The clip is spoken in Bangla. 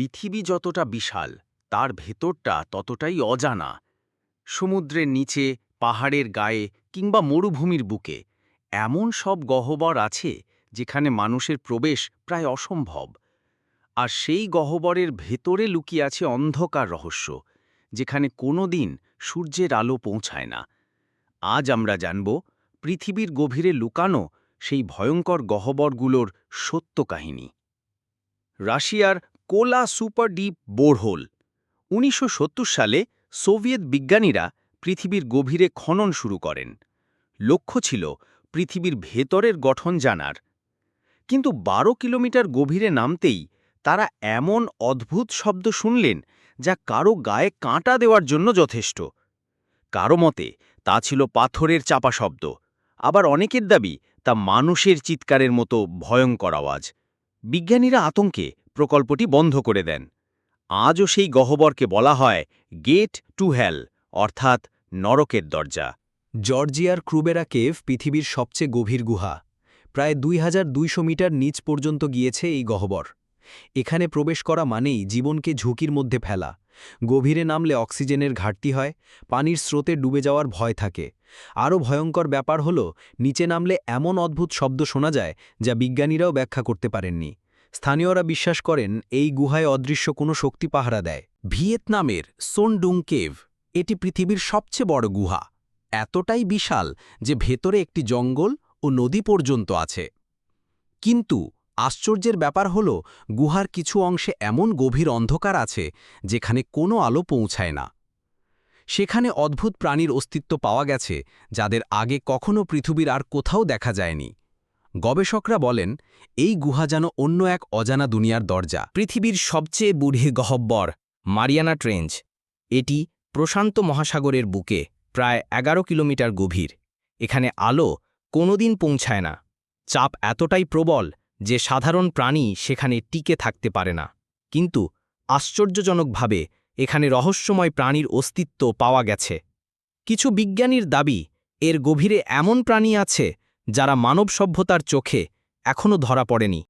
পৃথিবী যতটা বিশাল, তার ভেতরটা ততটাই অজানা। সমুদ্রের নিচে, পাহাড়ের গায়ে কিংবা মরুভূমির বুকে, এমন সব গহ্বর আছে যেখানে মানুষের প্রবেশ প্রায় অসম্ভব। আর সেই গহ্বরের ভেতরে লুকিয়ে আছে অন্ধকার রহস্য, যেখানে কোনো দিন সূর্যের আলো পৌঁছায় না। আজ আমরা জানব, পৃথিবীর গভীরে লুকানো সেই ভয়ঙ্কর গহ্বরগুলোর সত্য কাহিনী। রাশিয়ার কোলা সুপার ডিপ বোরহোল। উনিশশো সত্তর সালে সোভিয়েত বিজ্ঞানীরা পৃথিবীর গভীরে খনন শুরু করেন। লক্ষ্য ছিল পৃথিবীর ভেতরের গঠন জানার। কিন্তু বারো কিলোমিটার গভীরে নামতেই তারা এমন অদ্ভুত শব্দ শুনলেন যা কারও গায়ে কাঁটা দেওয়ার জন্য যথেষ্ট। কারও মতে, তা ছিল পাথরের চাপা শব্দ। আবার অনেকের দাবি, তা মানুষের চিৎকারের মতো ভয়ঙ্কর আওয়াজ। বিজ্ঞানীরা আতঙ্কে প্রকল্পটি বন্ধ করে দেন। আজও সেই গহ্বরকে বলা হয় গেট টু হেল, অর্থাৎ নরকের দরজা। জর্জিয়ার ক্রুবেরা কেভ পৃথিবীর সবচেয়ে গভীর গুহা। প্রায় দুই হাজার দুইশ মিটার নিচ পর্যন্ত গিয়েছে এই গহ্বর। এখানে প্রবেশ করা মানেই জীবনকে ঝুঁকির মধ্যে ফেলা। গভীরে নামলে অক্সিজেনের ঘাটতি হয়, পানির স্রোতে ডুবে যাওয়ার ভয় থাকে। আরও ভয়ঙ্কর ব্যাপার হল, নিচে নামলে এমন অদ্ভুত শব্দ শোনা যায় যা বিজ্ঞানীরাও ব্যাখ্যা করতে পারেননি। স্থানীয়রা বিশ্বাস করেন এই গুহায় অদৃশ্য কোনো শক্তি পাহারা দেয়। ভিয়েতনামের সোনডুং কেভ এটি পৃথিবীর সবচেয়ে বড় গুহা। এতটাই বিশাল যে ভেতরে একটি জঙ্গল ও নদী পর্যন্ত আছে। কিন্তু আশ্চর্যের ব্যাপার হল, গুহার কিছু অংশে এমন গভীর অন্ধকার আছে যেখানে কোনো আলো পৌঁছায় না। সেখানে অদ্ভুত প্রাণীর অস্তিত্ব পাওয়া গেছে, যাদের আগে কখনো পৃথিবীর আর কোথাও দেখা যায়নি। গবেষকরা বলেন, এই গুহা যেন অন্য এক অজানা দুনিয়ার দরজা। পৃথিবীর সবচেয়ে বুড়ে গহব্বর, মারিয়ানা ট্রেঞ্জ এটি প্রশান্ত মহাসাগরের বুকে প্রায় এগারো কিলোমিটার গভীর। এখানে আলো কোনোদিন পৌঁছায় না। চাপ এতটাই প্রবল যে সাধারণ প্রাণী সেখানে টিকে থাকতে পারে না। কিন্তু আশ্চর্যজনকভাবে এখানে রহস্যময় প্রাণীর অস্তিত্ব পাওয়া গেছে। কিছু বিজ্ঞানীর দাবি, এর গভীরে এমন প্রাণী আছে যারা মানব সভ্যতার চোখে এখনও ধরা পড়েনি।